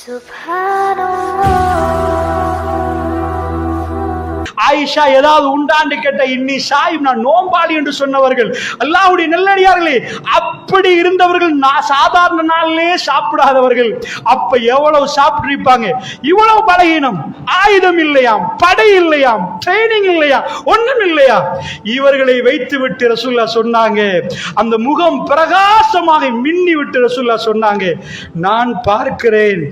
Subhanallah. Ayesha ஏதாவது உண்டாண்டு கேட்ட இன்னி சாயும் நான் நோம்பாளி என்று சொன்னவர்கள் அல்லாவுடைய நல்லடியார்களே அப்படி இருந்தவர்கள் நான் சாதாரண நாளிலே சாப்பிடாதவர்கள். அப்ப எவ்வளவு சாப்பிட்டிருப்பாங்க? இவ்வளவு பலகீனம். ஆயுதம் இல்லையாம் படை இல்லையாம் ட்ரைனிங் இல்லையா ஒன்றும் இல்லையா? இவர்களை வைத்து விட்டு ரசூல்லா சொன்னாங்க. அந்த முகம் பிரகாசமாக மின்னி விட்டு ரசூல்லா சொன்னாங்க. நான் பார்க்கிறேன்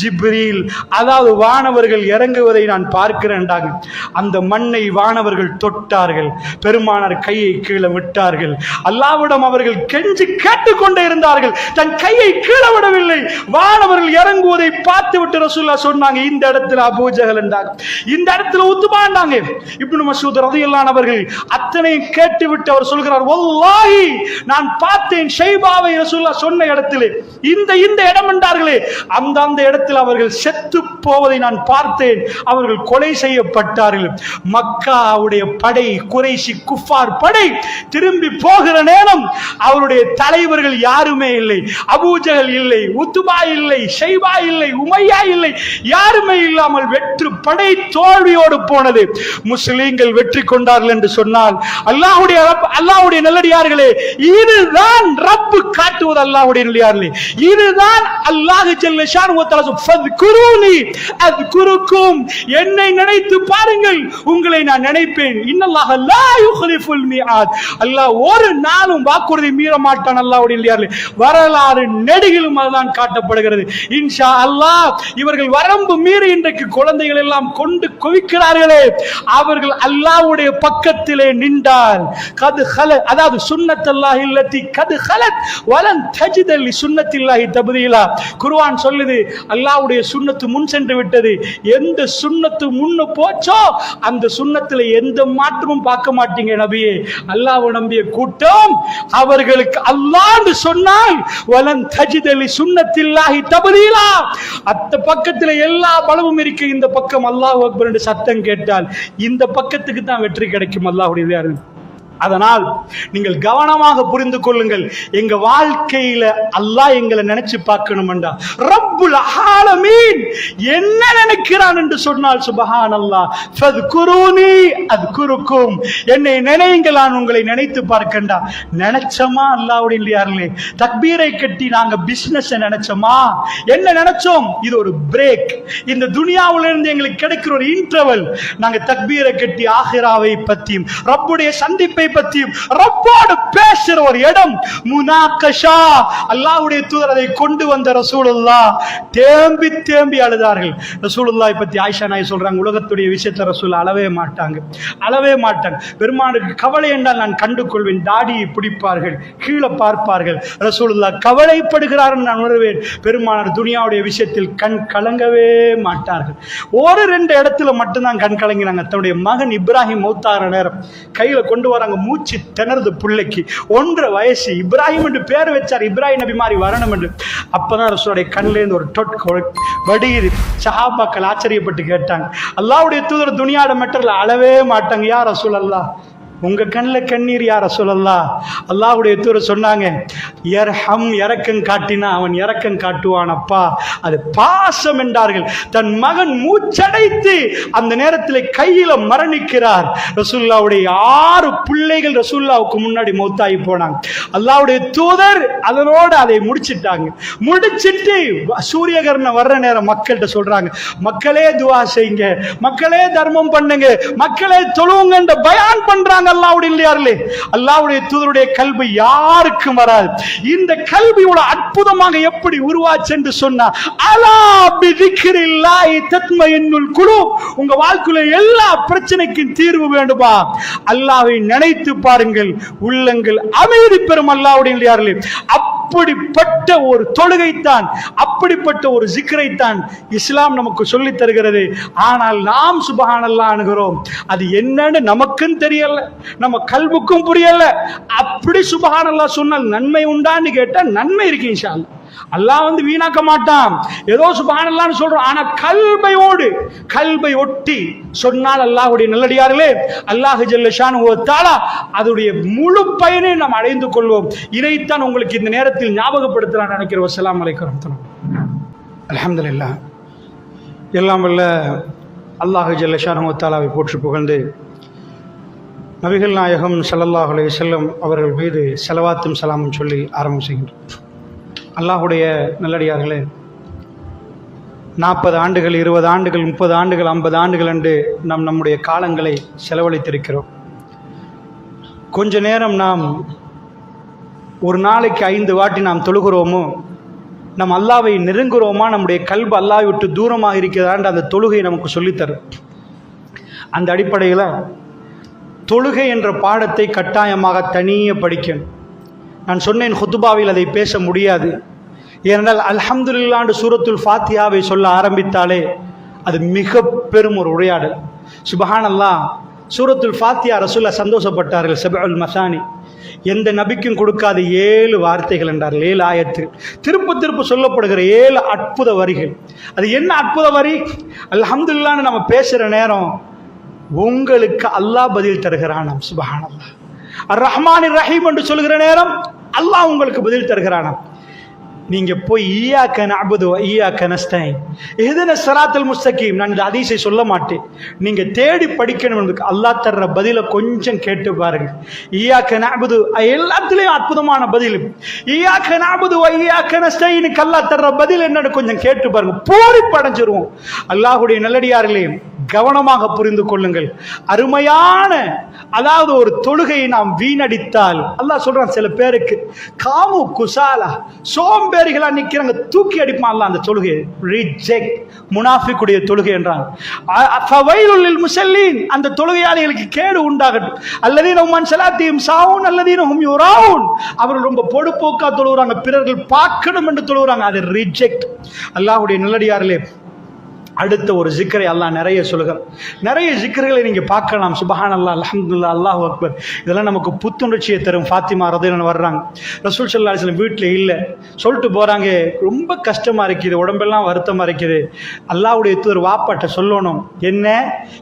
ஜிப்ரீல். அதாவது வானவர்கள் இறங்குவதை நான் பார்க்கிறேன்டாங்க அந்த மண்ணை வானவர்கள் தொட்டார்கள். பெருமானார் கையை கீழே விட்டார்கள். அல்லாவிடம் அவர்கள் கெஞ்சி கேட்டுக்கொண்டே இருந்தார்கள். தன் கையை கீழே விடவில்லை. வானவர்கள் இறங்குவதை பார்த்து விட்டு ரசூல்லா சொன்னாங்க இந்த இடத்துல அபூஜகல் என்றாங்க இந்த இடத்துல உத்துமாண்டாங்க இப்னு மசூத் ரதியல்லான் அவர்கள் அத்தனையும் கேட்டு விட்டு அவர் சொல்கிறார் ஒல்லாஹி நான் பார்த்தேன் ஷைபாவை ரசூல்லா சொன்ன இடத்திலே. இந்த இந்த இடம் என்றார்களே. அந்த அந்த இடத்துல அவர்கள் செத்து போவதை நான் பார்த்தேன். அவர்கள் கொலை செய்யப்பட்டார்கள். மக்காவுடைய படை குறைசி குஃபார் படை திரும்பி போகிற நேரம் அவருடைய தலைவர்கள் யாருமே இல்லை. அபூஜகல் இல்லை உத்துபா இல்லை ஷைபா இல்லை உமையா இல்லை. யாருமே இல்லாமல் வெற்று படை தோல்வியோடு போனது. முஸ்லீம்கள் வெற்றி கொண்டார்கள் என்று சொன்னால் அல்லாஹுடைய அல்லாஹுடைய நல்லடியார்களே இதுதான் ரப்பு காட்டுவது அல்லாஹுடைய நல்லடியார்களே. இதுதான் அல்லாஹ் ஜல்ல அத்குருக்கும் என்னை நினைத்து பாருங்கள் உங்களை நான் நினைப்பேன். இன்னல்லாஹ லா யுக்லிஃபுல் மிஆத். அல்லாஹ் ஒரு நாளும் வாக்குறுதி மீற மாட்டான் அல்லாஹ்வுடைய வரலாறு நெடுகிலும் அதுதான் காட்டப்படுகிறது. இன்ஷா அல்லாஹ் இவர்கள் வரம்பு மீறி இன்றைக்கு குழந்தைகள் எல்லாம் கொண்டு குவிக்கிறார்களே. அவர்கள் அல்லாஹ்வுடைய பக்கத்திலே நின்றால் கது ஹல அதாவது சுன்னத்தல்லாஹி இல்லத்தி கது ஹலத் வலன் தஜித சுன்னத்தில்லாஹி தப்தீலா. குர்ஆன் சொல்லுது அல்லாவுடைய சுண்ணத்து முன் சென்று விட்டது. எந்த சுண்ணத்து முன்ன போச்சோ அந்த சுண்ணத்துல எந்த மாற்றமும் பார்க்க மாட்டீங்க நபியே. அல்லாவை நம்பிய கூட்டம் அவர்களுக்கு அல்லாஹ்னு சொன்னால் வலன் தஜிதலி லி தபலீலா. அத்த பக்கத்துல எல்லா பலமும் இருக்கு. இந்த பக்கம் அல்லாஹ் அக்பர் என்று சத்தம் கேட்டால் இந்த பக்கத்துக்கு தான் வெற்றி கிடைக்கும். அல்லாஹுடைய அருள். அதனால் நீங்கள் கவனமாக புரிந்து கொள்ளுங்கள். எங்க வாழ்க்கையில அல்லாஹ் எங்களை நினைச்சு பார்க்கணும்டா ரப்புல் ஆலமீன். என்ன நினைக்கிறான் என்று சொன்னால் சுபஹான் அல்லாஹ் ஃபத்குரூனி அத்குருக்கும். என்னை நினையுங்கள் நான் உங்களை நினைத்து பார்க்கண்டா. நினைச்சோமா அல்லாஹ்வுடைய இல்லையார்களே தக்பீரை கட்டி நாங்க பிசினஸ் நினைச்சோமா? என்ன நினைச்சோம்? இது ஒரு பிரேக் இந்த துனியாவுல இருந்து எங்களுக்கு கிடைக்கிற ஒரு இன்டர்வல் நாங்க தக்பீரை கட்டி ஆஹிராவை பத்தியும் ரப்புடைய சந்திப்பை பத்தியும் ரப்போடு பேசுற ஒரு இடம் முனாக்கஷா அல்லாவுடைய தூதர் அதை கொண்டு வந்த ரசூலுல்லா தேம்பி தேம்பி அழுதார்கள். ரசூலுல்லாய் பத்தி ஆயிஷா நாய் சொல்றாங்க உலகத்துடைய விஷயத்துல ரசூல் அளவே மாட்டாங்க. அளவே மாட்டாங்க. பெருமானுக்கு கவலை என்றால் நான் கண்டு கொள்வேன் தாடியை பிடிப்பார்கள் கீழே பார்ப்பார்கள். ரசூலுல்லா கவலைப்படுகிறார் நான் உணர்வேன். பெருமானார் துனியாவுடைய விஷயத்தில் கண் கலங்கவே மாட்டார்கள். ஒரு ரெண்டு இடத்துல மட்டும்தான் கண் கலங்கினாங்க. தன்னுடைய மகன் இப்ராஹிம் மௌத்தார நேரம் கையில் கொண்டு வராங்க மூச்சு திணறுது பிள்ளைக்கு. ஒன்றரை வயசு. இப்ராஹிம் என்று பேர் வச்சார். இப்ராஹிம் நபி மாதிரி வரணும் என்று. அப்பதான் ரசூலுடைய கண்ணிலேருந்து ஒரு டொட் வடியுது. சஹாபாக்கள் ஆச்சரியப்பட்டு கேட்டாங்க. அல்லாவுடைய தூதர் துணியாட மெட்டர்ல அளவே மாட்டாங்க. யார் ரசூல் அல்லாஹ் உங்க கண்ணில் கண்ணீர் யார சொல்லலாம் அல்லாவுடைய தூர சொன்னாங்க எர்ஹம் இறக்கம் காட்டினா அவன் இறக்கம் காட்டுவான் அப்பா அது பாசம் என்றார்கள். தன் மகன் மூச்சடைத்து அந்த நேரத்தில் கையில மரணிக்கிறார். ரசூல்லாவுடைய ஆறு பிள்ளைகள் ரசூல்லாவுக்கு முன்னாடி மௌத்தாகி போனாங்க. அல்லாவுடைய தூதர் அதனோடு அதை முடிச்சிட்டாங்க. முடிச்சிட்டு சூரியகரணம் வர்ற நேரம் மக்கள்கிட்ட சொல்றாங்க மக்களே துவா செய்யுங்க மக்களே தர்மம் பண்ணுங்க மக்களே தொழுவுங்க பயான் பண்றாங்க அல்லாவுடைய இல்லையாருலே அல்லாவுடைய தூதருடைய கல்வி யாருக்கும் வராது. இந்த கல்வியோட அற்புதமாக எப்படி உருவாச்சு என்று சொன்னா அலா பிதிக்கிரில்லாஹி என்னுள் குலு உங்க வாழ்க்கையில எல்லா பிரச்சனைக்கும் தீர்வு வேண்டுமா? அல்லாவை நினைத்து பாருங்கள். உள்ளங்கள் அமைதி பெறும் அல்லாவுடைய இல்லையார்களே. அப்படிப்பட்ட ஒரு தொழுகைத்தான் அப்படிப்பட்ட ஒரு ஜிக்ரைத்தான் இஸ்லாம் நமக்கு சொல்லி தருகிறது. ஆனால் நாம் சுபஹானல்லாஹ் அணுகிறோம். அது என்னன்னு நமக்கும் தெரியல நம்ம கல்வுக்கும் புரியல. அப்படி சுபகானல்லா சொன்னால் நன்மை உண்டான்னு கேட்டால் நன்மை இருக்கு அல்லாஹ். வந்து வீணாக்க மாட்டான். ஏதோ சுபானல்லான்னு சொல்றோம். ஆனா கல்பையோடு கல்பை ஒட்டி சொன்னால் அல்லாஹ்வுடைய நல்லடியார்களே அல்லாஹு ஜல்லஷான் ஒத்தாலா தாலா அதோடைய முழு பயனை நாம் அடைந்து கொள்வோம். இதைத்தான் உங்களுக்கு இந்த நேரத்தில் ஞாபகப்படுத்தலாம் நினைக்கிற வசலாம் அலைக்கும் வரஹ்மத்துல்லாஹி. அல்ஹம்துலில்லாஹ். எல்லாம் வல்ல அல்லாஹு ஜல்லஷானு ஒத்தாலாவை போற்று புகழ்ந்து நபிகள் நாயகம் சல்லல்லாஹ் அலைய செல்லம் அவர்கள் மீது செலவாத்தும் சலாமும் சொல்லி ஆரம்பம் செய்கின்றோம். அல்லாஹுடைய நல்லடியார்களே நாற்பது ஆண்டுகள் இருபது ஆண்டுகள் முப்பது ஆண்டுகள் ஐம்பது ஆண்டுகள் என்று நாம் நம்முடைய காலங்களை செலவழித்திருக்கிறோம். கொஞ்ச நேரம் நாம் ஒரு நாளைக்கு ஐந்து வாட்டி நாம் தொழுகிறோமோ நம் அல்லாவை நெருங்குறோமா நம்முடைய கல்பு அல்லாவை விட்டு தூரமாக இருக்கிறதாண்டு அந்த தொழுகை நமக்கு சொல்லித்தரும். அந்த அடிப்படையில் தொழுகை என்ற பாடத்தை கட்டாயமாக தனியே படிக்கணும். நான் சொன்னேன் ஹுத்துபாவில் அதை பேச முடியாது. ஏனென்றால் அல்ஹம்துல்லாண்டு சூரத்துல் ஃபாத்தியாவை சொல்ல ஆரம்பித்தாலே அது மிக பெரும் ஒரு உரையாடல். சுபஹானல்லா அல்லாஹ் சூரத்துல் ஃபாத்தியா ரசூல்லா சந்தோஷப்பட்டார்கள் செபுல் மசானி. எந்த நபிக்கும் கொடுக்காத ஏழு வார்த்தைகள் என்றார்கள் ஏழு ஆயத்து. திருப்ப திருப்ப சொல்லப்படுகிற ஏழு அற்புத வரிகள். அது என்ன அற்புத வரி? அல்ஹம்துல்லான்னு நம்ம பேசுகிற நேரம் உங்களுக்கு அல்லாஹ் பதில் தருகிறான் சுபஹானல்லாஹ். அர் ரஹ்மான் ரஹீம் என்று சொல்கிற நேரம் அல்லாஹ் உங்களுக்கு பதில் தருகிறானா? நீங்க போய் ஈயாக்க நஅபுது அபுது ஈயாக்க நஸ்தைன் எதுன சராத்தல் முஸ்தகீம். நான் இந்த ஹதீஸை சொல்ல மாட்டேன். நீங்க தேடி படிக்கணும் என்பதுக்கு அல்லாஹ் தர்ற பதிலை கொஞ்சம் கேட்டு பாருங்க ஈயாக்க அபுது எல்லாத்துலயும் அற்புதமான பதில். ஈயாக்க நஅபுது வ ஈயாக்க நஸ்தைனுக்கு கல்லா தர்ற பதில் என்னன்னு கொஞ்சம் கேட்டு பாருங்க பூரி படைஞ்சிருவோம் அல்லாஹுடைய நல்லடியார்களே கவனமாக புரிந்து கொள்ளுங்கள். அருமையான அதாவது ஒரு தொழுகையை நாம் வீணடித்தால் அல்லாஹ் சொல்றான் சில பேருக்கு காமு குசாலா சோம்பேறிகளா நிற்கிறாங்க தூக்கி அடிப்பான் அந்த தொழுகை. ரிஜெக்ட் முனாஃபிக்குடைய தொழுகை என்றான். ஃபவைலுல் முசல்லீன் அந்த தொழுகையாளிகளுக்கு கேடு உண்டாகட்டும். அல்லதீன நம்ம சலாத்தியும் சாவும் அல்லதீன ஹும் யுராவும் அவர்கள் ரொம்ப பொடுப்போக்கா தொழுகிறாங்க பிறர்கள் பார்க்கணும் என்று தொழுகிறாங்க அதை ரிஜெக்ட் அல்லாஹுடைய நல்லடியாரிலே அடுத்த ஒரு ஜிக்கரை அல்லாஹ் நிறைய சொல்லுகிறார் நிறைய ஜிக்கர்களை நீங்கள் பார்க்கலாம். சுபஹான் அல்லா அலமதுல்லா அல்லாஹ் அக்பர். இதெல்லாம் நமக்கு புத்துணர்ச்சியை தரும். ஃபாத்திமா ரதுன்னு வர்றாங்க. ரசூல் சல்லா அலிஸ்லாம் வீட்டில் இல்லை. சொல்லிட்டு போகிறாங்க ரொம்ப கஷ்டமாக இருக்குது. உடம்பெல்லாம் வருத்தமாக இருக்குது. அல்லாஹ்வுடைய தூர் வாப்பாட்ட சொல்லணும். என்ன?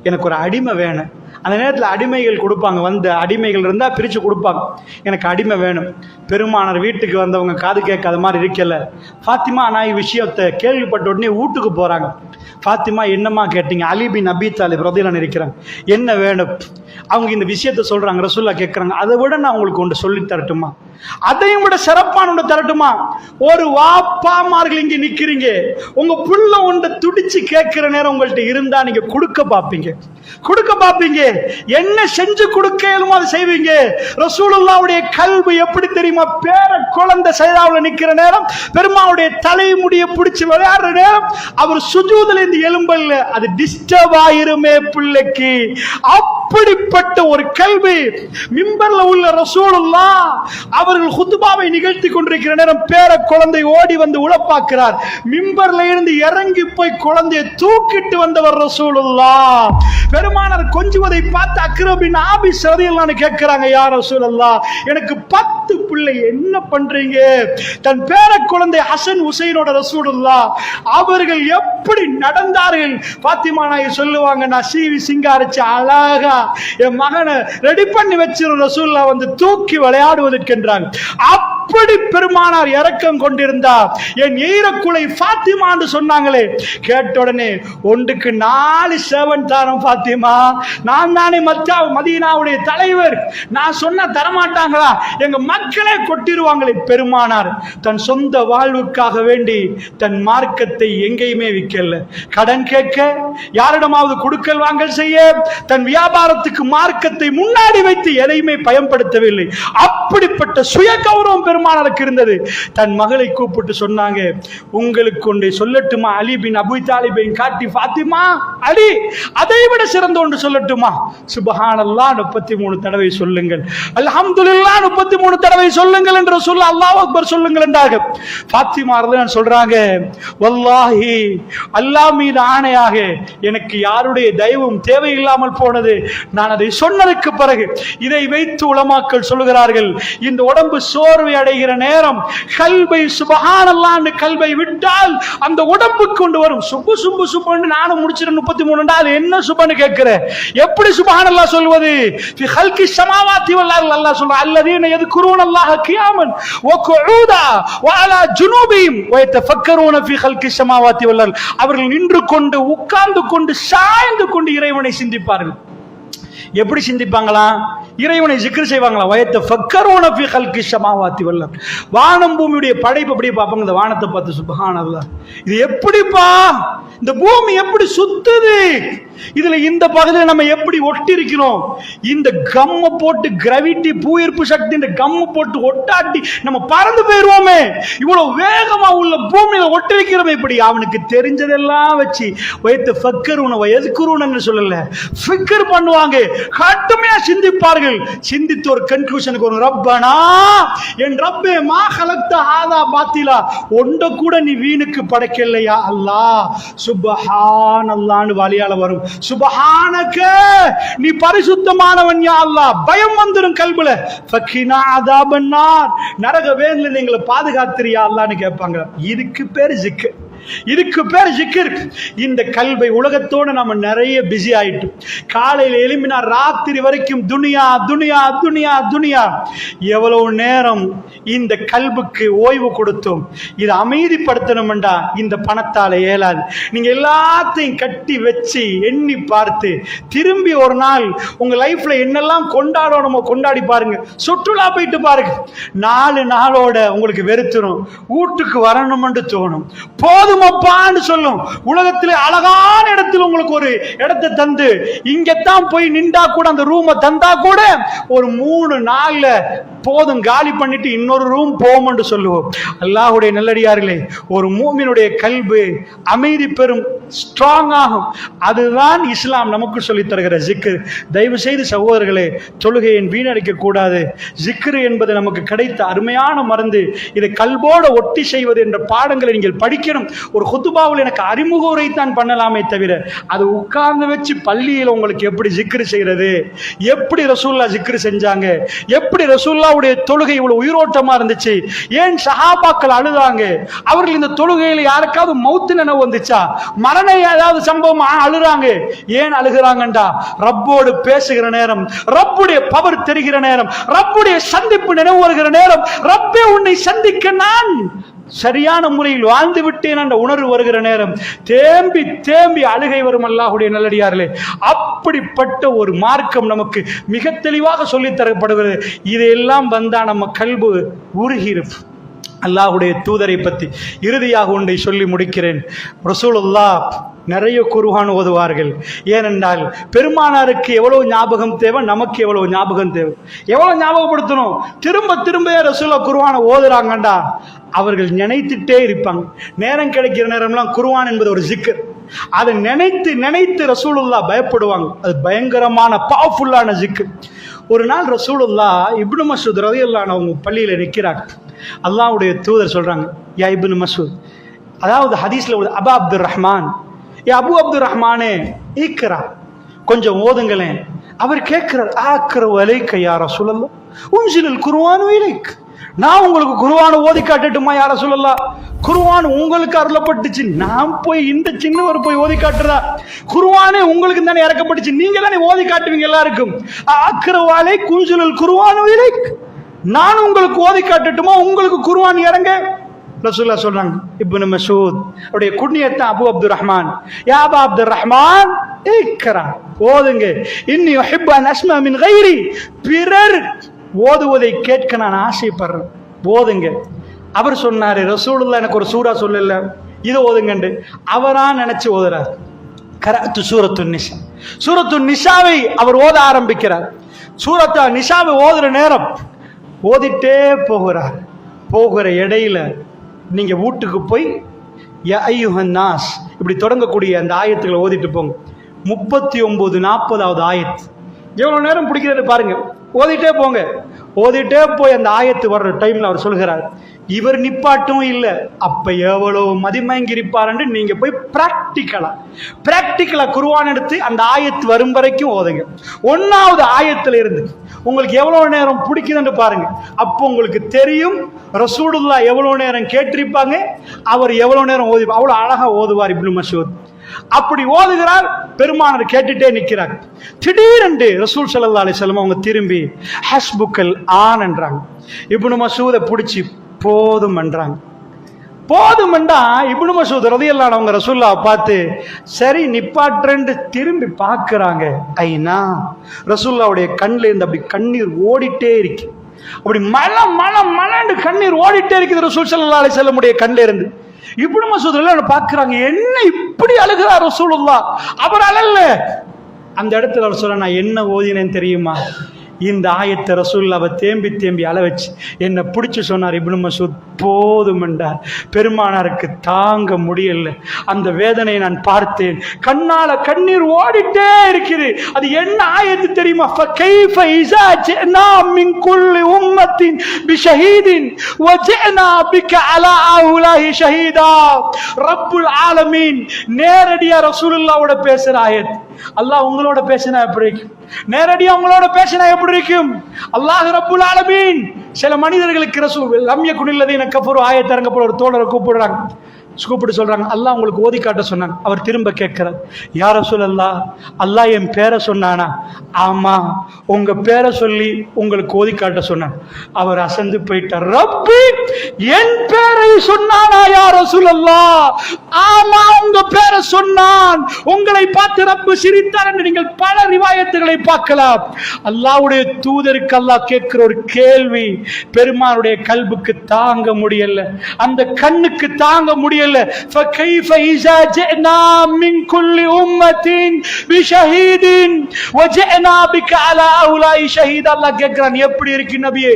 எனக்கு ஒரு அடிமை வேணும். அந்த நேரத்தில் அடிமைகள் கொடுப்பாங்க. வந்து அடிமைகள் இருந்தால் பிரித்து கொடுப்பாங்க. எனக்கு அடிமை வேணும். பெருமானார் வீட்டுக்கு வந்தவங்க காது கேட்காத மாதிரி இருக்கல. ஃபாத்திமா நான் விஷயத்தை கேள்விப்பட்ட உடனே வீட்டுக்கு போகிறாங்க ஃபாத்திமா என்னம்மா கேட்டீங்க? அலிபின் அபி தாலிப் ரதிலான் இருக்கிறாங்க. என்ன வேணும்? அவங்க இந்த விஷயத்த சொல்கிறாங்க ரசூல்லா கேட்குறாங்க அதை விட நான் உங்களுக்கு ஒன்று சொல்லி தரட்டுமா? அதையும் விட சிறப்பான ஒன்று தரட்டுமா? ஒரு வாப்பாமார்கள் இங்கே நிற்கிறீங்க உங்கள் புள்ள ஒன்றை துடிச்சு கேட்குற நேரம் உங்கள்கிட்ட இருந்தால் நீங்கள் கொடுக்க பார்ப்பீங்க. கொடுக்க பார்ப்பீங்க. என்ன செஞ்சு கொடுக்கலும் அதை செய்வீங்க. ரசூலுல்லாவுடைய கல்வி எப்படி தெரியுமா? பேர குழந்தை சைதாவில் நிற்கிற நேரம் பெருமாவுடைய தலைமுடியை பிடிச்சி விளையாடுற நேரம் அவர் சுஜூதில் இருந்து எலும்பல்ல அது டிஸ்டர்ப் ஆயிருமே பிள்ளைக்கு. அப்படிப்பட்ட ஒரு கல்வி மிம்பர்ல உள்ள ரசூலுல்லா அவர்கள் குத்துபாவை நிகழ்த்தி கொண்டிருக்கிற நேரம் பேர குழந்தை ஓடி வந்து உழப்பாக்குறார் மிம்பர்ல இருந்து இறங்கி போய் குழந்தையை தூக்கிட்டு வந்தவர் ரசூலுல்லா. பெருமானார் கொஞ்சுவதை பார்த்து அக்ரபின் ஆபி சரியெல்லாம் கேட்கிறாங்க யார் ரசூலுல்லா எனக்கு பத்து பிள்ளை என்ன பண்றீங்க? தன் பேர குழந்தை ஹசன் உசைனோட ரசூலுல்லா அவர்கள் எப்படி நடந்தார்கள்? பாத்திமா நாய் சொல்லுவாங்க நான் சீவி சிங்காரிச்சு அழகா என் மகனை ரெடி பண்ணி வச்சிருந்த ரசூல்லா வந்து தூக்கி விளையாடுவதற்கென்றாங்க. அப்படி பெருமானார் இறக்கம் கொண்டிருந்தார் என் ஈரக்குலை ஃபாத்திமான்னு சொன்னாங்களே. கேட்ட உடனே ஒன்றுக்கு நாலு செவன் தாரம் பாத்திமா நான் தானே மத்தா மதீனாவுடைய தலைவர். நான் சொன்ன தரமாட்டாங்களா? எங்க மக்களே கொட்டிருவாங்களே பெருமானார். தன் சொந்த வாழ்வுக்காக வேண்டி தன் மார்க்கத்தை எங்கேயுமே விற்கல. கடன் கேட்க யாரிடமாவது கொடுக்கல் வாங்கல் செய்ய தன் வியாபாரத்துக்கு மார்க்கத்தை முன்னாடி வைத்து எதையுமே பயன்படுத்தவில்லை. அப்படிப்பட்ட சுய கௌரவம் பெருமானாருக்கு இருந்தது. தன் மகளை கூப்பிட்டு சொன்னாங்க உங்களுக்கு ஒன்றை சொல்லட்டுமா? அலி பின் அபு தாலிபையும் காட்டி பாத்திமா அலி அதை விட சிறந்த ஒன்று சொல்லட்டுமா? சுபஹானல்லா முப்பத்தி மூணு தடவை சொல்லுங்கள். அல்ஹம்துல்லா முப்பத்தி மூணு தடவை சொல்லுங்கள் என்று சொல்ல அல்லாஹ் அக்பர் சொல்லுங்கள் என்றார்கள். ஃபாத்திமா ரலியல்லாஹு சொல்றாங்க வல்லாஹி அல்லாஹ் மீது ஆணையாக எனக்கு யாருடைய தெய்வம் தேவையில்லாமல் போனது. நான் அதை சொன்னதுக்கு பிறகு இதை வைத்து உளமாக்கள் சொல்லுகிறார்கள் இந்த உடம்பு சோர்வை அடைகிற நேரம் கல்வை சுபஹானல்லான்னு கல்வை விட்டால் அந்த உடம்பு கொண்டு வரும். சுப்பு சுப்பு சுப்புன்னு நானும் முடிச்சிட முப்பத்தி மூணு என்ன சுபன்னு கேட்கிறேன் எப்படி சுபஹானல்லா சொல்வது في خلق السماوات والارض الله சொல்ற الذين يذكرون الله قياما وقعودا وعلى جنوبهم ويتفكرون في خلق السماوات والارض அவர்கள் நின்று கொண்டு உட்கார்ந்து கொண்டு சாய்ந்து கொண்டு இறைவனை சிந்திப்பார்கள் எப்படி சிந்திப்பாங்களா? இறைவனை ஜிக்ர் செய்வாங்களா? வயத்த ஃபக்கரோன ஃபி ஹல்கி ஷமாவாத்தி வல்லம் வானம் பூமியுடைய படைப்பு அப்படியே பார்ப்பாங்க இந்த வானத்தை பார்த்து சுபஹானல்லாஹ் இது எப்படிப்பா? இந்த பூமி எப்படி சுத்துது? இதுல இந்த பகுதியில் நம்ம எப்படி ஒட்டி இருக்கிறோம் இந்த கம்ம போட்டு கிராவிட்டி பூஈர்ப்பு சக்தி இந்த கம்ம போட்டு ஒட்டாட்டி நம்ம பறந்து போயிருவோமே. இவ்வளவு வேகமா உள்ள பூமியில ஒட்டி வைக்கிறோமே இப்படி. அவனுக்கு தெரிஞ்சதெல்லாம் வச்சு வயத்து ஃபக்கர் உணவை எதுக்குருன்னு சொல்லல. ஃபிக்கர் பண்ணுவாங்க. கடுமையா சிந்திப்பார்கள். சிந்தித்து ஒரு கன்க்ளூஷனுக்கு ஒரு ரப்பனா என் ரப்பே மா கலக்த ஆதா பாத்திலா. ஒண்ட கூட நீ வீணுக்கு படைக்கலையா அல்லாஹ்? சுபஹான் அல்லான்னு வழியால வரும். சுபஹானக்க நீ பரிசுத்தமானவன் யா அல்லாஹ். பயம் வந்துடும் கல்புல. ஃபக்கினா அதாபன்னார். நரக வேன்ல நீங்களை பாதுகாத்திரியா அல்லான்னு கேட்பாங்க. இதுக்கு பேர் ஜிக்கு. இதுக்கு பேர் ஜிக்கிர். இந்த கல்வை உலகத்தோட நம்ம நிறைய பிஸி ஆயிட்டு காலையில் எழும்பினா ராத்திரி வரைக்கும் துனியா துனியா துனியா துனியா. எவ்வளவு நேரம் இந்த கல்புக்கு ஓய்வு கொடுத்தோம். இதை அமைதிப்படுத்தணும்டா இந்த பணத்தால இயலாது. நீங்க எல்லாத்தையும் கட்டி வச்சு எண்ணி பார்த்து திரும்பி ஒரு நாள் உங்க லைஃப்பில் என்னெல்லாம் கொண்டாடணுமோ கொண்டாடி பாருங்க. சுற்றுலா போயிட்டு பாருங்க. நாலு நாளோட உங்களுக்கு வெறுத்துரும். வீட்டுக்கு வரணும்னு தோணும். போதுமப்பான்னு சொல்லும். உலகத்தில் அழகான இடத்துல உங்களுக்கு ஒரு இடத்தை தந்து இங்கத்தான் போய் நின்றா கூட அந்த ரூமை தந்தா கூட ஒரு மூணு நாள்ல போதும் காலி பண்ணிட்டு இன்னொரு ரூம் போவோம்னு சொல்லுவோம். அல்லாஹ்வுடைய நல்லடியார்களே ஒரு மூமினுடைய கல்பு அமைதி பெறும் ஸ்ட்ராங் ஆகும். அதுதான் இஸ்லாம் நமக்கு சொல்லித் தருகிற ஜிக்ர் தயவு செய்து சகோதரர்களே தொழுகையின் வீணடிக்க கூடாது. ஜிக்ரு என்பது நமக்கு கிடைத்த அருமையான மருந்து. இதை கல்போட ஒட்டி செய்வது என்ற பாடங்களை நீங்கள் படிக்கணும். ஒரு குத்துபாவில் எனக்கு அறிமுக உரை தான் பண்ணலாமே தவிர அது உட்கார்ந்து வச்சு பள்ளியில் உங்களுக்கு எப்படி ஜிக்ரு செய்கிறது எப்படி ரசூல்லா ஜிக்ரு செஞ்சாங்க எப்படி ரசூல்லாவுடைய தொழுகை இவ்வளோ உயிரோட்டமா இருந்துச்சு ஏன் சஹாபாக்கள் அழுதாங்க அவர்கள் இந்த தொழுகையில் யாருக்காவது மௌத்து நினைவு வந்துச்சா மரண ஏதாவது சம்பவம் ஆ, அழுறாங்க ஏன் அழுகிறாங்கண்டா? ரப்போடு பேசுகிற நேரம் ரப்புடைய பவர் தெரிகிற நேரம் ரப்புடைய சந்திப்பு நினைவு வருகிற நேரம் ரப்பே உன்னை சந்திக்க நான் சரியான முறையில் வாழ்ந்து விட்டேன் என்ற உணர்வு வருகிற நேரம் தேம்பி தேம்பி அழுகை வரும் அல்லாஹுடைய நல்லடியார்களே அப்படிப்பட்ட ஒரு மார்க்கம் நமக்கு மிக தெளிவாக சொல்லித் தரப்படுகிறது. இதையெல்லாம் வந்தா நம்ம கல்பு உருகிருப்பு அல்லாஹுடைய தூதரை பற்றி இறுதியாக ஒன்றை சொல்லி முடிக்கிறேன். ரசூலுல்லா நிறைய குருவான் ஓதுவார்கள். ஏனென்றால் பெருமானாருக்கு எவ்வளவு ஞாபகம் தேவை? நமக்கு எவ்வளவு ஞாபகம் தேவை? எவ்வளவு ஞாபகப்படுத்தணும்? திரும்ப திரும்ப ரசூலா குருவானை ஓதுறாங்கண்டா. அவர்கள் நினைத்துட்டே இருப்பாங்க. நேரம் கிடைக்கிற நேரம்லாம் குருவான் என்பது ஒரு ஜிக்கர் அதை நினைத்து நினைத்து ரசூலுல்லா பயப்படுவாங்க. அது பயங்கரமான பவர்ஃபுல்லான ஜிக்கர் ஒரு நாள் ரசூலுல்லா இப்னு மசூத் ரதியல்லான அவங்க பள்ளியில் நிற்கிறாங்க அல்லாவுடைய தூதர் சொல்றாங்க யா இப்னு மசூத் அதாவது ஹதீஸ்ல ஒரு அபா அப்துல் ரஹ்மான் ஏ அபு அப்துர் ரஹ்மானே ஈக்கரா கொஞ்சம் ஓதுங்களேன். அவர் கேட்கிறார் ஆக்கிற வலைக்க யார சொல்லலாம் உஞ்சிலில் குருவானு இலைக்கு நான் உங்களுக்கு குருவான ஓதி காட்டட்டுமா யார சொல்லலாம் குருவான் உங்களுக்கு அருளப்பட்டுச்சு நான் போய் இந்த சின்னவர் போய் ஓதி காட்டுறதா? குருவானே உங்களுக்கு தானே இறக்கப்பட்டுச்சு நீங்க தானே ஓதி காட்டுவீங்க எல்லாருக்கும். ஆக்கிரவாலை குஞ்சுலல் குருவானு இலைக்கு நான் உங்களுக்கு ஓதி காட்டட்டுமா? உங்களுக்கு குருவான் இறங்க. ரசூல்லா சொல்றாங்க இப்னு மசூத் அவருடைய குண்ணியத்தை அபு அப்துல் ரஹ்மான். யாபா அப்துல் அப்துர் ரஹ்மான் இக்ரா ஓதுங்க. இன்னி யுஹிப்பு அன் அஸ்மா மின் கைரி. பிறர் ஓதுவதை கேட்க நான் ஆசைப்படுறேன். ஓதுங்க. அவர் சொன்னாரு ரசூலுல்லா எனக்கு ஒரு சூறா சொல்லல. இது ஓதுங்கண்டு. அவரா நினைச்சு ஓதுறார். கரத்து சூரத்து நிஷா சூரத்து நிஷாவை அவர் ஓத ஆரம்பிக்கிறார். சூரத்தா நிஷாவை ஓதுற நேரம் ஓதிட்டே போகிறார். போகிற இடையில நீங்கள் வீட்டுக்கு போய் ய ஐயுஹன் நாஸ். இப்படி தொடங்கக்கூடிய அந்த ஆயத்துக்களை ஓதிட்டு போங்க. முப்பத்தி ஒம்பது நாற்பதாவது ஆயத்து எவ்வளோ நேரம் பிடிக்கிறது பாருங்கள் ஓதிட்டே போங்க. ஓதிட்டே போய் அந்த ஆயத்து வர்ற டைமில் அவர் சொல்கிறார் இவர் நிப்பாட்டும் இல்லை அப்போ எவ்வளோ மதிமயங்கிருப்பாருன்னு நீங்கள் போய் ப்ராக்டிக்கலாக ப்ராக்டிக்கலாக குருவான் எடுத்து அந்த ஆயத்து வரும் வரைக்கும் ஓதுங்க. ஒன்றாவது ஆயத்தில் இருந்து உங்களுக்கு எவ்வளோ நேரம் பிடிக்குதுன்னு பாருங்கள் அப்போ உங்களுக்கு தெரியும் ரசூடுல்லா எவ்வளோ நேரம் கேட்டிருப்பாங்க அவர் எவ்வளோ நேரம் ஓதி அவ்வளோ அழகாக ஓதுவார் இப்னு மசூத். அப்படி ஓதுகிறார் பெருமானர் கேட்டுட்டே நிற்கிறார். திடீரென்று ரசூல் சல்லா அலி செல்லம் அவங்க திரும்பி ஹஸ்புக்கல் ஆன் என்றாங்க. இப்னு மசூதை பிடிச்சி போதும் என்றாங்க. போதும் என்றா இப்னு மசூத் ரதியல்லானவங்க அவங்க பார்த்து சரி நிப்பாட்டுறேன்னு திரும்பி பார்க்குறாங்க. ஐனா? ரசூல்லாவுடைய கண்ணில் இருந்து அப்படி கண்ணீர் ஓடிட்டே இருக்கு. அப்படி மலை மலை மலண்டு கண்ணீர் ஓடிட்டே இருக்குது ரசூல் சல்லா அலி செல்லமுடைய கண்ணில் இருந்து. இப்படி மசூத் பார்க்குறாங்க. என்ன இப்படி அழுகிறார் ரசூலுல்லா அவர் அழல்ல. அந்த இடத்துல அவர் சொல்ல நான் என்ன ஓதினேன்னு தெரியுமா? இந்த ஆயத்தை ரசூல்லாவை தேம்பி தேம்பி அழ வச்சு என்னை பிடிச்சி சொன்னார் இப்னு மசூத் போதும் என்றார் பெருமானாருக்கு தாங்க முடியல அந்த வேதனையை நான் பார்த்தேன் கண்ணால கண்ணீர் ஓடிட்டே இருக்குது அது என்ன ஆயத்து தெரியுமா فكيف إذا جئنا من كل أمة بشهيد وجئنا بك على هؤلاء شهيدا رب العالمين நேரடியா ரசூலுல்லாவோட பேசுற ஆயத் அல்லாஹ் உங்களோட பேசினா எப்படி இருக்கும்? நேரடியா உங்களோட பேசினா எப்படி இருக்கும்? அல்லாஹ் ரப்புல் ஆலமீன். சில மனிதர்களுக்கு ரசூல் ரம்ய குனில்லது எனக்கு அப்புறம் ஆயத்தரங்க போல ஒரு தோழரை கூப்பிடுறாங்க. கூப்பிட்டு சொல்றாங்க. அல்லாஹ் உங்களுக்கு ஓதி காட்ட சொன்னாங்க அவர் திரும்ப கேட்குறார். யார சொல்லல்லா அல்லா என் பேரை சொன்னானா? ஆமா. உங்க பேரை சொல்லி உங்களுக்கு ஓதி காட்ட சொன்னான். அவர் அசந்து போயிட்டார். ரப்பி என் பேரை சொன்னானா யார சொல்லல்லா ஆமா உங்க பேரை சொன்னான். உங்களை பார்த்து ரப்பு சிரித்தார் என்று நீங்கள் பல ரிவாயத்துகளை பார்க்கலாம். அல்லாஹ்வுடைய தூதருக்கு அல்லாஹ் கேட்கிற ஒரு கேள்வி பெருமானுடைய கல்புக்கு தாங்க முடியல. அந்த கண்ணுக்கு தாங்க முடியல. فكيف إذا جئنا من كل أمة بشهيد وجئنا بك على هؤلاء شهيدا அல்லாஹ் கேட்கிறான் எப்படி இருக்கு நபியே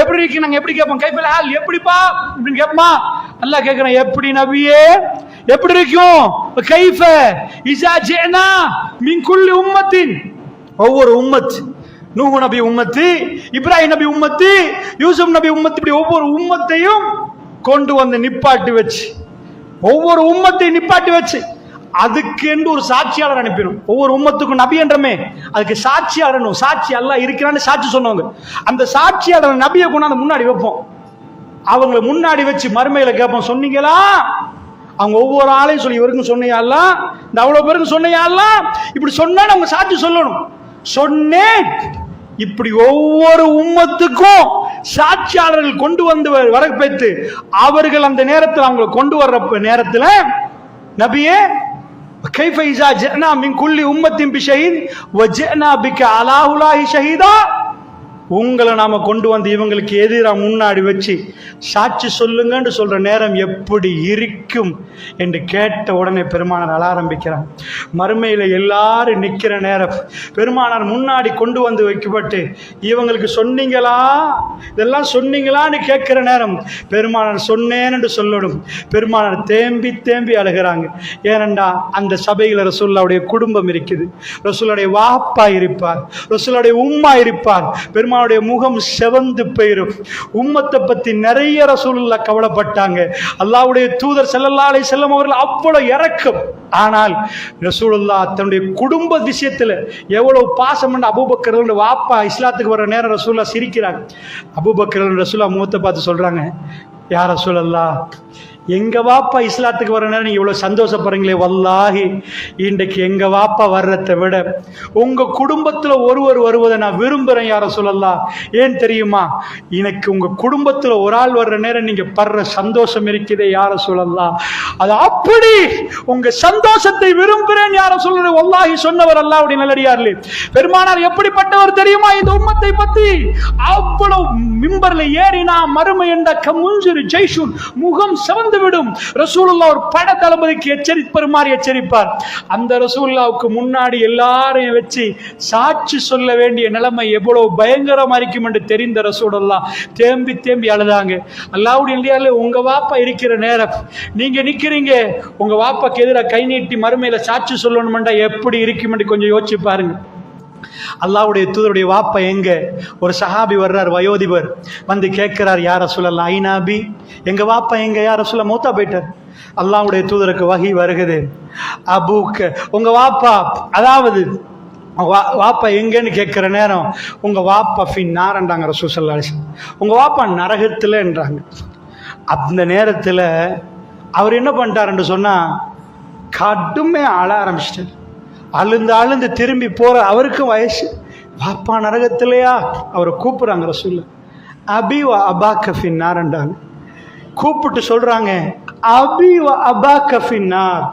எப்படி இருக்கு நாங்க எப்படி கேட்போம் கைஃபல் ஹால் எப்படிப்பா அப்படின்னு கேட்போமா அல்லாஹ் கேட்கிறான் எப்படி நபியே எப்படி இருக்கும் கைஃப இஸா ஜினா மின் குல்லி உம்மத்தின் ஒவ்வொரு உம்மத் நூஹு நபி உம்மத்து இப்ராஹிம் நபி உம்மத்து யூசுப் நபி உம்மத்து இப்படி ஒவ்வொரு உம்மத்தையும் கொண்டு வந்து நிப்பாட்டி வச்சு ஒவ்வொரு உம்மத்தையும் நிப்பாட்டி வச்சு அதுக்கு என்று ஒரு சாட்சியாளர் அனுப்பிடும். ஒவ்வொரு உம்மத்துக்கும் நபி என்றமே அதுக்கு சாட்சியாளர் சாட்சி எல்லாம் இருக்கிறான்னு சாட்சி சொன்னவங்க. அந்த சாட்சியாளர் நபியை கொண்டாந்து முன்னாடி வைப்போம். அவங்கள முன்னாடி வச்சு மறுமையில கேட்போம் சொன்னீங்களா? அவங்க ஒவ்வொரு ஆளையும் சொல்லி இவருக்கும் சொன்னையாலாம் இந்த அவ்வளவு பேருக்கும் சொன்னையாலாம் இப்படி சொன்னா அவங்க சாட்சி சொல்லணும். சொன்னேன். இப்படி ஒவ்வொரு உம்மத்துக்கும் சாட்சியாளர்கள் கொண்டு வந்து வரப்பெற்று அவர்கள் அந்த நேரத்தில் அவங்களை கொண்டு வர்ற நேரத்தில் நபியே கைஃபைசா ஜெனா மின் குல்லி உம்மத்தின் பி ஷஹீத் வ ஜெனா பிக்க அலாஹுலாஹி ஷஹீதா உங்களை நாம் கொண்டு வந்து இவங்களுக்கு எதிராக முன்னாடி வச்சு சாட்சி சொல்லுங்கன்னு சொல்கிற நேரம் எப்படி இருக்கும் என்று கேட்ட உடனே பெருமானார் அழ ஆரம்பிக்கிறான் மறுமையில் எல்லாரும் நிற்கிற நேரம் பெருமானார் முன்னாடி கொண்டு வந்து வைக்கப்பட்டு இவங்களுக்கு சொன்னீங்களா? இதெல்லாம் சொன்னீங்களான்னு கேட்குற நேரம் பெருமானார் சொன்னேன்னு சொல்லணும். பெருமானார் தேம்பி தேம்பி அழுகிறாங்க. ஏனண்டா அந்த சபையில் ரசூல்லாவுடைய குடும்பம் இருக்குது. ரசூலுடைய வாப்பா இருப்பார். ரசூலுடைய உம்மா இருப்பார். பெருமாள் பெருமானுடைய முகம் செவந்து போயிரும். உம்மத்தை பத்தி நிறைய ரசூலுல்லா கவலைப்பட்டாங்க. அல்லாவுடைய தூதர் ஸல்லல்லாஹு செல்லும் அவர்கள் அவ்வளவு இறக்கும் ஆனால் ரசூலுல்லா தன்னுடைய குடும்ப விஷயத்துல எவ்வளவு பாசம் பண்ண வாப்பா இஸ்லாத்துக்கு வர நேரம் ரசூல்லா சிரிக்கிறாங்க. அபூபக்கர் ரசூல்லா முகத்தை பார்த்து சொல்றாங்க யார் ரசூலல்லா எங்க வாப்பா இஸ்லாத்துக்கு வர நேரம் நீங்க இவ்வளவு சந்தோஷப்படுறீங்களே? வல்லாஹி இன்றைக்கு எங்க வாப்பா வர்றதை விட உங்க குடும்பத்துல ஒருவர் வருவதை நான் விரும்புறேன் யார சொல்லலாம் ஏன் தெரியுமா? எனக்கு உங்க குடும்பத்துல ஒரு ஆள் வர்ற நேரம் நீங்க படுற சந்தோஷம் இருக்குதே யார சொல்லலாம் அது அப்படி உங்க சந்தோஷத்தை விரும்புகிறேன் யார சொல்லுறது வல்லாஹி சொன்னவர் அல்ல அப்படி நல்லடியார்லே பெருமானார் எப்படிப்பட்டவர் தெரியுமா? இந்த உம்மத்தை பத்தி அவ்வளவு மிம்பர்ல ஏறினா மறுமை என்ற கமுஞ்சிரு ஜெய்ஷூன் முகம் சிவந்து வந்துவிடும் ரசூலுல்லா ஒரு பட தளபதிக்கு எச்சரிப்பருமாறு எச்சரிப்பார். அந்த ரசூல்லாவுக்கு முன்னாடி எல்லாரையும் வச்சு சாட்சி சொல்ல வேண்டிய நிலைமை எவ்வளவு பயங்கரமா இருக்கும் என்று தெரிந்த ரசூலல்லா தேம்பி தேம்பி அழுதாங்க. அல்லாவுடைய இந்தியாவில் உங்க வாப்பா இருக்கிற நேரம் நீங்க நிக்கிறீங்க. உங்க வாப்பாக்கு எதிராக கை நீட்டி மறுமையில சாட்சி சொல்லணும்டா எப்படி இருக்கும் என்று கொஞ்சம் யோசிச்சு பாருங்க. அல்லாவுடைய தூதருடைய வாப்பா எங்க? ஒரு சஹாபி வர்றார் வயோதிபர். வந்து கேட்கிறார் யார சொல்லலாம் ஐநாபி எங்க வாப்பா எங்க? யார சொல்ல மூத்தா போயிட்டார். அல்லாவுடைய தூதருக்கு வகி வருகுது. அபூக்க உங்க வாப்பா அதாவது வா- வாப்பா எங்கன்னு கேட்குற நேரம் உங்கள் வாப்பா ஃபின் நாரண்டாங்க ரசூசல்லாசி உங்கள் வாப்பா நரகத்தில்ன்றாங்க. அந்த நேரத்தில் அவர் என்ன பண்ணிட்டாருன்னு சொன்னால் கடுமையாக அழ ஆரம்பிச்சிட்டார். அழுந்து அழுந்து திரும்பி போகிற அவருக்கும் வயசு. பாப்பா நரகத்திலையா? அவரை கூப்பிட்றாங்க ரசூல்ல அபிவா அபா அபா கஃபின்னார்ன்றாங்க கூப்பிட்டு சொல்கிறாங்க அபிவா அபா கஃபின்னார்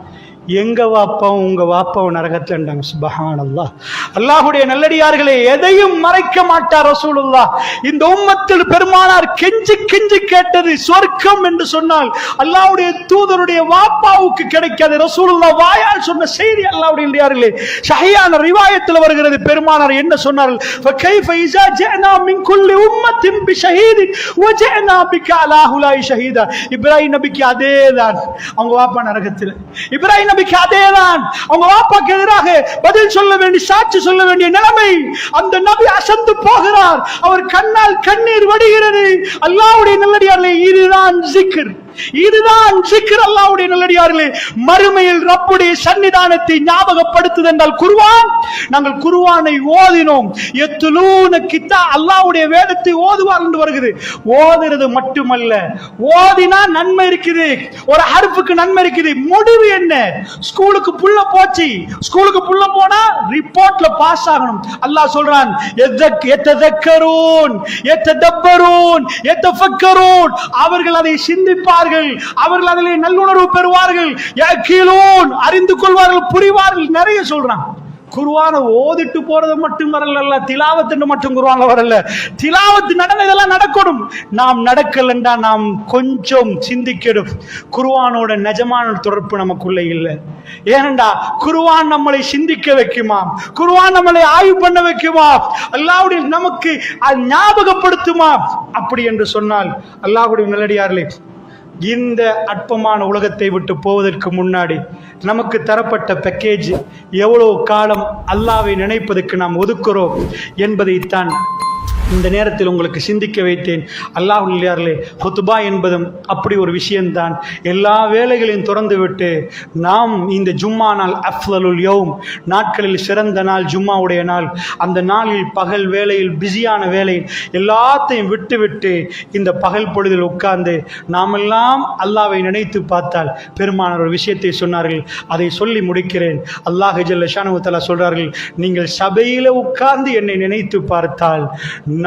எங்க வாப்பாவும் உங்க வாப்பாவும் நரகத்திலன்றாங்க சுபஹான் அல்லாஹ் அல்லாஹுடைய நல்லடியார்களே எதையும் மறைக்க மாட்டார் ரசூலுல்லா இந்த உம்மத்தில் பெருமானார் கெஞ்சி கெஞ்சி கேட்டது சொர்க்கம் என்று சொன்னால் அல்லாஹ்வுடைய தூதருடைய வாப்பாவுக்கு கிடைக்காது ரசூலுல்லா வாயால் சொன்ன செய்தி அல்லாஹ்வுடைய நல்லடியார்களே ஷஹியான ரிவாயத்தில் வருகிறது பெருமானார் என்ன சொன்னார்கள் فكيف إذا جئنا من كل أمة بشهيد وجئنا بك على هؤلاء شهيدا இப்ராஹிம் நபிக்கு அதேதான் அவங்க வாப்பா நரகத்தில் இப்ராஹிம் நபிக்கு அதேதான் அவங்க வாப்பாக்கு எதிராக பதில் சொல்ல வேண்டிய சாட்சி சொல்ல வேண்டிய நிலைமை அந்த நபி அசந்து போகிறார். அவர் கண்ணால் கண்ணீர் வடிகிறது. அல்லாவுடைய நல்லடியார்களே இதுதான் சிக்கர் இதுதான் சிக்கர் அல்லாவுடைய நல்லடியார்களே. மறுமையில் ரப்புடைய சன்னிதானத்தை ஞாபகப்படுத்துது என்றால் குருவான் நாங்கள் குருவானை ஓதினோம். எத்துலூன கித்தா அல்லாவுடைய வேதத்தை ஓதுவார் என்று வருகிறது. ஓதுறது மட்டுமல்ல. ஓதினா நன்மை இருக்குது. ஒரு அறுப்புக்கு நன்மை இருக்குது. முடிவு என்ன? ஸ்கூலுக்கு புள்ள போச்சு. ஸ்கூலுக்கு புள்ள போனா ரிப்போர்ட்ல பாஸ் ஆகணும். அல்லாஹ் சொல்றான் எத்தக்- எத்ததக்கரூன் எத்ததப்பரூன் எத்தஃபக்கரூன். அவர்கள் அதை சிந்திப்பார்கள் அவர்கள் அதிலே நல்லுணர்வு பெறுவார்கள். அறிந்து கொள்வார்கள் புரிவார்கள். நிறைய சொல்றான். குருவான ஓதிட்டு போறது மட்டும் வரல திலாவத்துன்னு மட்டும் குருவாங்க வரல. திலாவத்து நடந்த இதெல்லாம் நடக்கணும். நாம் நடக்கலண்டா நாம் கொஞ்சம் சிந்திக்கணும். குருவானோட நிஜமான தொடர்பு நமக்குள்ள இல்லை. ஏனண்டா குருவான் நம்மளை சிந்திக்க வைக்குமா? குருவான் நம்மளை ஆய்வு பண்ண வைக்குமா? அல்லாவுடைய நமக்கு ஞாபகப்படுத்துமா? அப்படி என்று சொன்னால் அல்லாஹுடைய நிலடியார்களே இந்த அற்பமான உலகத்தை விட்டு போவதற்கு முன்னாடி நமக்கு தரப்பட்ட பேக்கேஜ் எவ்வளோ காலம் அல்லாவை நினைப்பதற்கு நாம் ஒதுக்குறோம் என்பதைத்தான் இந்த நேரத்தில் உங்களுக்கு சிந்திக்க வைத்தேன். அல்லாஹ் இல்லையார்களே ஹுத்துபா என்பதும் அப்படி ஒரு விஷயம்தான். எல்லா வேலைகளையும் திறந்துவிட்டு நாம் இந்த ஜும்மா நாள் அஃப்லலுல் யோம் நாட்களில் சிறந்த நாள் ஜும்மாவுடைய நாள். அந்த நாளில் பகல் வேலையில் பிஸியான வேலையில் எல்லாத்தையும் விட்டுவிட்டு இந்த பகல் பொழுதில் உட்கார்ந்து நாமெல்லாம் அல்லாவை நினைத்து பார்த்தால் பெருமானார் ஒரு விஷயத்தை சொன்னார்கள். அதை சொல்லி முடிக்கிறேன். அல்லாஹ் ஜல்ல ஷானுவத்தலா சொல்கிறார்கள் நீங்கள் சபையில் உட்கார்ந்து என்னை நினைத்து பார்த்தால்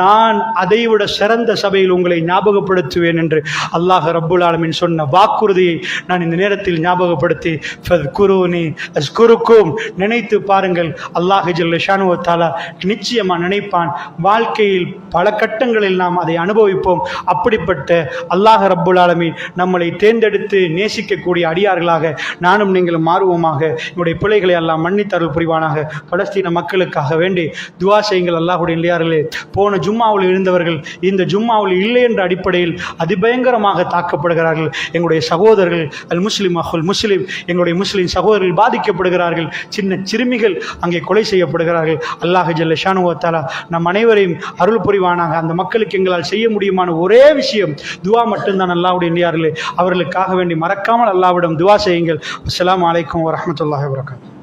நான் அதைவிட சிறந்த சபையில் உங்களை ஞாபகப்படுத்துவேன் என்று அல்லாஹ் ரப்புல் ஆலமின் சொன்ன வாக்குறுதியை நான் இந்த நேரத்தில் ஞாபகப்படுத்தி குருனி குருக்கும் நினைத்து பாருங்கள். அல்லாஹ் ஜல்ல ஷானுவத்தாலா நிச்சயமா நினைப்பான். வாழ்க்கையில் பல கட்டங்களில் நாம் அதை அனுபவிப்போம். அப்படிப்பட்ட அல்லாஹ் ரப்புல் ஆலமின் நம்மளை தேர்ந்தெடுத்து நேசிக்கக்கூடிய அடியார்களாக நானும் நீங்களும் மாறுவோமாக. என்னுடைய பிள்ளைகளை எல்லாம் மன்னித்தருள் புரிவானாக. பலஸ்தீன மக்களுக்காக வேண்டி துவா செய்யுங்கள் அல்லாஹுடைய இல்லையார்களே போன ஜும்மாவில் இருந்தவர்கள் இந்த ஜும்மாவில் இல்லை என்ற அடிப்படையில் அதிபயங்கரமாக தாக்கப்படுகிறார்கள். எங்களுடைய சகோதரர்கள் அல் முஸ்லிம் அஹுல் முஸ்லிம் எங்களுடைய முஸ்லிம் சகோதரர்கள் பாதிக்கப்படுகிறார்கள். சின்ன சிறுமிகள் அங்கே கொலை செய்யப்படுகிறார்கள். அல்லாஹ் ஜல்ல ஷானுவத்தாலா நம் அனைவரையும் அருள் புரிவானாக. அந்த மக்களுக்கு எங்களால் செய்ய முடியுமான ஒரே விஷயம் துவா மட்டும்தான் அல்லாவுடைய இல்லையார்களே அவர்களுக்காக வேண்டி மறக்காமல் அல்லாவிடம் துவா செய்யுங்கள். அஸ்லாம் அலைக்கும் வரமத்துல்லாஹ் வபரகாத்துஹு